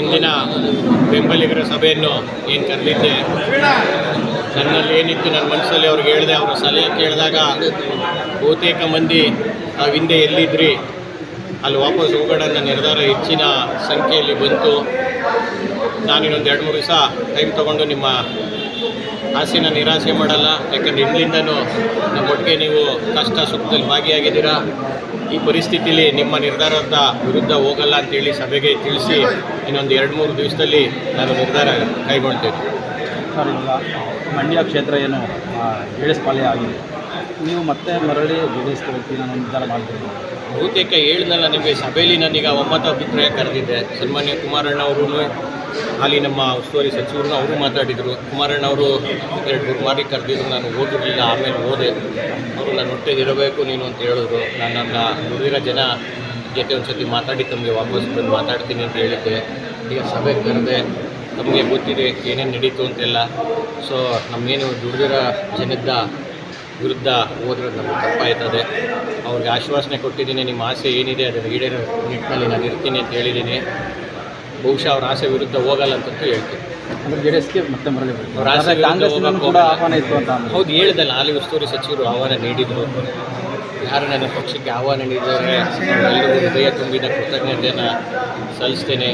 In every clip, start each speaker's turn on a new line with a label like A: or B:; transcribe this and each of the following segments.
A: ಇಂದಿನ ಬೆಂಬಲಿಗರ ಸಭೆಯನ್ನು ಏನು ಕರೆದಿದ್ದೆ? ನನ್ನಲ್ಲಿ ಏನಿತ್ತು ನನ್ನ ಮನಸ್ಸಲ್ಲಿ ಅವ್ರಿಗೆ ಹೇಳಿದೆ, ಅವರ ಸಲಹೆ ಕೇಳಿದಾಗ ಬಹುತೇಕ ಮಂದಿ ನಾವು ಹಿಂದೆ ಎಲ್ಲಿದ್ರಿ, ಅಲ್ಲಿ ವಾಪಸ್ ಹೋಗೋಣ ನಿರ್ಧಾರ ಹೆಚ್ಚಿನ ಸಂಖ್ಯೆಯಲ್ಲಿ ಬಂತು. ನಾನಿನ್ನೊಂದು ಎರಡು ಮೂರು ದಿವಸ ಟೈಮ್ ತೊಗೊಂಡು ನಿಮ್ಮ ಆಸೆನ ನಿರಾಸೆ ಮಾಡಲ್ಲ. ಯಾಕಂದರೆ ನಮ್ಮ ನಮ್ಮೊಟ್ಟಿಗೆ ನೀವು ಕಷ್ಟ ಸುಖದಲ್ಲಿ ಭಾಗಿಯಾಗಿದ್ದೀರಾ. ಈ ಪರಿಸ್ಥಿತಿಲಿ ನಿಮ್ಮ ನಿರ್ಧಾರದ ವಿರುದ್ಧ ಹೋಗಲ್ಲ ಅಂತೇಳಿ ಸಭೆಗೆ ತಿಳಿಸಿ ಇನ್ನೊಂದು ಎರಡು ಮೂರು ದಿವಸದಲ್ಲಿ ನಾನು ನಿರ್ಧಾರ ಕೈಗೊಳ್ತೇನೆ.
B: ಸರ್ ಮಂಡ್ಯ ಕ್ಷೇತ್ರ ಏನು ಪಾಳ್ಯ ಆಗಿದೆ. ನೀವು ಮತ್ತೆ ಮರಳಿ ಹೋಗ್ತೀನಿ ಅನ್ನೋ ನಿರ್ಧಾರ ಮಾಡ್ತೇನೆ
A: ಬಹುತೇಕ ಹೇಳಿದ್ನಲ್ಲ ನಿಮಗೆ ಸಭೆಯಲ್ಲಿ ನಾನೀಗ ಒಮ್ಮತ ಅಭಿಪ್ರಾಯ ಕರೆದಿದ್ದೆ. ಸನ್ಮಾನ್ಯ ಕುಮಾರಣ್ಣ ಅವರು ಅಲ್ಲಿ ನಮ್ಮ ಉಸ್ತುವಾರಿ ಸಚಿವರು ಅವರು ಮಾತಾಡಿದರು. ಕುಮಾರಣ್ಣ ಅವರು ಎರಡು ಮೂರು ಮಾರಿ ಕರೆದಿದ್ರು, ನಾನು ಓದಿರಲಿಲ್ಲ ಆಮೇಲೆ ಓದೆ ಅವರು ನನ್ನ ಹೊಟ್ಟೆಗೆ ಇರಬೇಕು ನೀನು ಅಂತ ಹೇಳಿದ್ರು. ನಾನು ನನ್ನ ದುಡಿದಿರೋ ಜನ ಜೊತೆ ಒಂದು ಸತಿ ಮಾತಾಡಿ, ತಮಗೆ ವಾಪಸ್ ಬಂದು ಮಾತಾಡ್ತೀನಿ ಅಂತ ಹೇಳಿದ್ದೆ. ಈಗ ಸಭೆ ಕರೆದೆ, ತಮಗೆ ಗೊತ್ತಿದೆ ಏನೇನು ನಡೀತು ಅಂತೆಲ್ಲ. ಸೊ ನಮಗೇನು ದುಡಿದಿರೋ ಜನದ ವಿರುದ್ಧ ಹೋದ್ರೆ ನಮಗೆ ತಪ್ಪಾಯ್ತದೆ. ಅವ್ರಿಗೆ ಆಶ್ವಾಸನೆ ಕೊಟ್ಟಿದ್ದೀನಿ, ನಿಮ್ಮ ಆಸೆ ಏನಿದೆ ಅದನ್ನು ಈಡೇರೋ ನಿಟ್ಟಿನಲ್ಲಿ ನಾನು ಇರ್ತೀನಿ ಅಂತ ಹೇಳಿದ್ದೀನಿ. ಬಹುಶಃ ಅವ್ರ ಆಸೆ ವಿರುದ್ಧ ಹೋಗಲ್ಲ ಅಂತಂತೂ ಹೇಳ್ತೀನಿ.
B: ಅಂದರೆ ಜೆ ಡಿ ಎಸ್ಗೆ ಮತ್ತೆ ಮರಳಿ ಬರ್ತೀವಿ
A: ಅವ್ರ ಆಸೆ
B: ಆದರೆ ಕೂಡ ಆಹ್ವಾನ ಇತ್ತು ಅಂತ
A: ಹೌದು ಹೇಳಿದಲ್ಲ ಹಾಲಿ ಉಸ್ತುವಾರಿ ಸಚಿವರು ಆಹ್ವಾನ ನೀಡಿದರು. ಯಾರು ನನ್ನ ಪಕ್ಷಕ್ಕೆ ಆಹ್ವಾನ ನೀಡಿದ್ದಾರೆ. ಎಲ್ಲರೂ ಹೃದಯ ತುಂಬಿದ ಕೃತಜ್ಞತೆಯನ್ನು ಸಲ್ಲಿಸ್ತೇನೆ.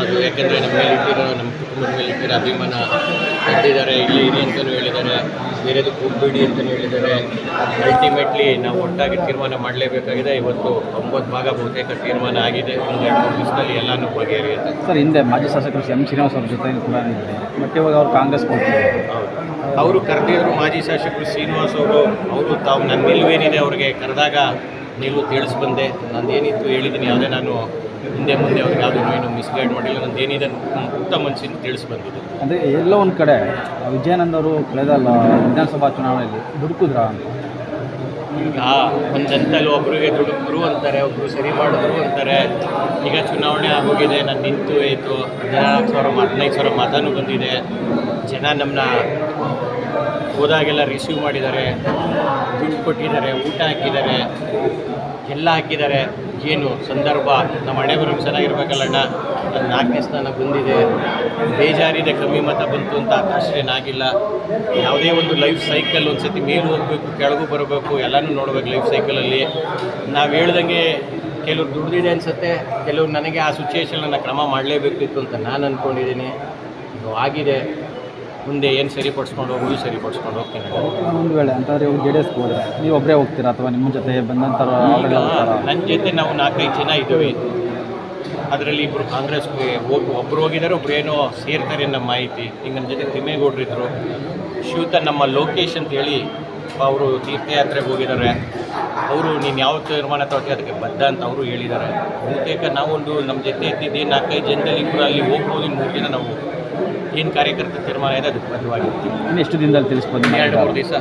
A: ಅದು ಯಾಕೆಂದರೆ ನಮ್ಮ ಮೇಲೆ ಇಟ್ಟಿರೋ ನಮ್ಮ ಕುಟುಂಬದ ಮೇಲೆ ಇಟ್ಟಿರೋ ಅಭಿಮಾನ ಕಟ್ಟಿದ್ದಾರೆ. ಇಲ್ಲಿ ಇದೆ ಅಂತಲೂ ಹೇಳಿದ್ದಾರೆ ಬೇರೆದಕ್ಕೆ ಹೋಗ್ಬೇಡಿ ಅಂತ ಹೇಳಿದರೆ ಅಲ್ಟಿಮೇಟ್ಲಿ ನಾವು ಒಟ್ಟಾಗಿ ತೀರ್ಮಾನ ಮಾಡಲೇಬೇಕಾಗಿದೆ. ಇವತ್ತು ಒಂಬತ್ತು ಭಾಗ ಬಹುತೇಕ ತೀರ್ಮಾನ ಆಗಿದೆ. ಒಂದೆರಡು ಮೂರು ದಿವಸದಲ್ಲಿ ಎಲ್ಲನೂ ಬಗೆಹರಿಯುತ್ತೆ.
B: ಸರ್ ಹಿಂದೆ ಮಾಜಿ ಶಾಸಕರು ಎಂ ಶ್ರೀನಿವಾಸ್ ಅವ್ರ ಜೊತೆ ಕೂಡ ಬಟ್ ಇವಾಗ ಅವ್ರು ಕಾಂಗ್ರೆಸ್
A: ಹೌದು. ಅವರು ಕರೆದಿದ್ರು ಮಾಜಿ ಶಾಸಕರು ಶ್ರೀನಿವಾಸ್ ಅವರು. ಅವರು ತಾವು ನನ್ನ ನಿಲುವೇನಿದೆ ಅವ್ರಿಗೆ ಕರೆದಾಗ ನಿಲುವು ತಿಳಿಸ್ಬಂದೆ. ನಂದೇನಿತ್ತು ಹೇಳಿದ್ದೀನಿ ಯಾವುದೇ ನಾನು ಹಿಂದೆ ಮುಂದೆ ಅವ್ರಿಗೆ ಯಾವುದು ಏನು ಮಿಸ್ಗೈಡ್ ಮಾಡಿಲ್ಲ ನಂದು ಏನಿದೆ ಮುಕ್ತ ಮನಸ್ಸಿನ ತಿಳಿಸ್ಬಂದಿದೆ
B: ಅಂದರೆ ಎಲ್ಲೋ ಒಂದು ಕಡೆ ವಿಜಯಾನಂದ್ ಅವರು ಕಳೆದ ವಿಧಾನಸಭಾ ಚುನಾವಣೆಯಲ್ಲಿ ದುಡುಕಿದ್ರ ಅಂತ.
A: ಈಗ ಒಂದು ಹಂತಲ್ಲಿ ಒಬ್ಬರಿಗೆ ದುಡುಕರು ಅಂತಾರೆ ಒಬ್ಬರು ಸರಿ ಮಾಡಿದ್ರು ಅಂತಾರೆ. ಈಗ ಚುನಾವಣೆ ಆಗೋಗಿದೆ ನಾನು ನಿಂತು ಆಯಿತು ಹದಿನಾಲ್ಕು ಸಾವಿರ ಹದಿನೈದು ಸಾವಿರ ಮತನೂ ಬಂದಿದೆ. ಜನ ನಮ್ಮನ್ನ ಹೋದಾಗೆಲ್ಲ ರಿಸೀವ್ ಮಾಡಿದ್ದಾರೆ, ದುಡ್ಡು ಕೊಟ್ಟಿದ್ದಾರೆ, ಊಟ ಹಾಕಿದ್ದಾರೆ, ಎಲ್ಲ ಹಾಕಿದ್ದಾರೆ. ಏನು ಸಂದರ್ಭ? ನಮ್ಮ ಹಣೆ ಬರೋ ಚೆನ್ನಾಗಿರ್ಬೇಕಲ್ಲಣ್ಣ. ನನ್ನ ನಾಲ್ಕನೇ ಸ್ಥಾನ ಬಂದಿದೆ. ಬೇಜಾರಿದೆ, ಕಮ್ಮಿ ಮತ ಬಂತು ಅಂತ ಆಕರ್ಷಣೆನಾಗಿಲ್ಲ ಯಾವುದೇ ಒಂದು ಲೈಫ್ ಸೈಕಲ್ ಒಂದು ಸತಿ ಮೇಲೂ ಹೋಗಬೇಕು, ಕೆಳಗೂ ಬರಬೇಕು, ಎಲ್ಲನೂ ನೋಡಬೇಕು ಲೈಫ್ ಸೈಕಲಲ್ಲಿ ನಾವು ಹೇಳ್ದಂಗೆ ಕೆಲವ್ರು ದುಡ್ದಿದೆ ಅನಿಸುತ್ತೆ, ಕೆಲವ್ರು ನನಗೆ ಆ ಸಿಚುವೇಶನ್ನ ಕ್ರಮ ಮಾಡಲೇಬೇಕಿತ್ತು ಅಂತ ನಾನು ಅಂದ್ಕೊಂಡಿದ್ದೀನಿ ಆಗಿದೆ. ಮುಂದೆ ಏನು ಸರಿಪಡಿಸ್ಕೊಂಡು ಹೋಗೋದು ಸರಿಪಡಿಸ್ಕೊಂಡು ಹೋಗ್ತೀನಿ.
B: ಒಂದು ವೇಳೆ ಅಂತಾರೆ ಇವಾಗ ಜೆ ಡಿ ಎಸ್ಗೆ ಹೋದರೆ ನೀವು ಒಬ್ಬರೇ ಹೋಗ್ತೀರಾ ಅಥವಾ ನಿಮ್ಮ ಜೊತೆ ಬಂದಂಥ
A: ನನ್ನ ಜೊತೆ ನಾವು ನಾಲ್ಕೈದು ಜನ ಇದ್ದೀವಿ. ಅದರಲ್ಲಿ ಇಬ್ಬರು ಕಾಂಗ್ರೆಸ್ಗೆ ಹೋಗಿ ಒಬ್ಬರು ಹೋಗಿದ್ದಾರೆ ಒಬ್ರು ಏನೋ ಸೇರ್ತಾರೆ ನಮ್ಮ ಮಾಹಿತಿ. ಈಗ ನನ್ನ ಜೊತೆ ತಿಮ್ಮೇಗೌಡರಿದ್ದರು ಶಿವತ ನಮ್ಮ ಲೋಕೇಶ್ ಅಂತೇಳಿ ಅವರು ತೀರ್ಥಯಾತ್ರೆಗೆ ಹೋಗಿದ್ದಾರೆ. ಅವರು ನೀನು ಯಾವ ತೀರ್ಮಾನ ತಗೊಳ್ತೀವಿ ಅದಕ್ಕೆ ಬದ್ಧ ಅಂತ ಅವರು ಹೇಳಿದ್ದಾರೆ. ಬಹುತೇಕ ನಾವೊಂದು ನಮ್ಮ ಜೊತೆ ಇದ್ದಿದ್ದೆ ನಾಲ್ಕೈದು ಜನದಲ್ಲಿ ಇಬ್ಬರು ಅಲ್ಲಿ ಹೋಗ್ಬೋದು ಇನ್ನು ಮೂರು ಜನ ನಾವು. ಏನು ಕಾರ್ಯಕರ್ತ ತೀರ್ಮಾನ ಇದೆ ಅದು ಬದ್ಧವಾಗಿರ್ತೀವಿ
B: ಇನ್ನು ಎಷ್ಟು ದಿನದಲ್ಲಿ ತಿಳಿಸ್ಬೋದು?
A: ಎರಡು ಮೂರು ದಿವಸ.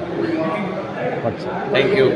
A: Thank you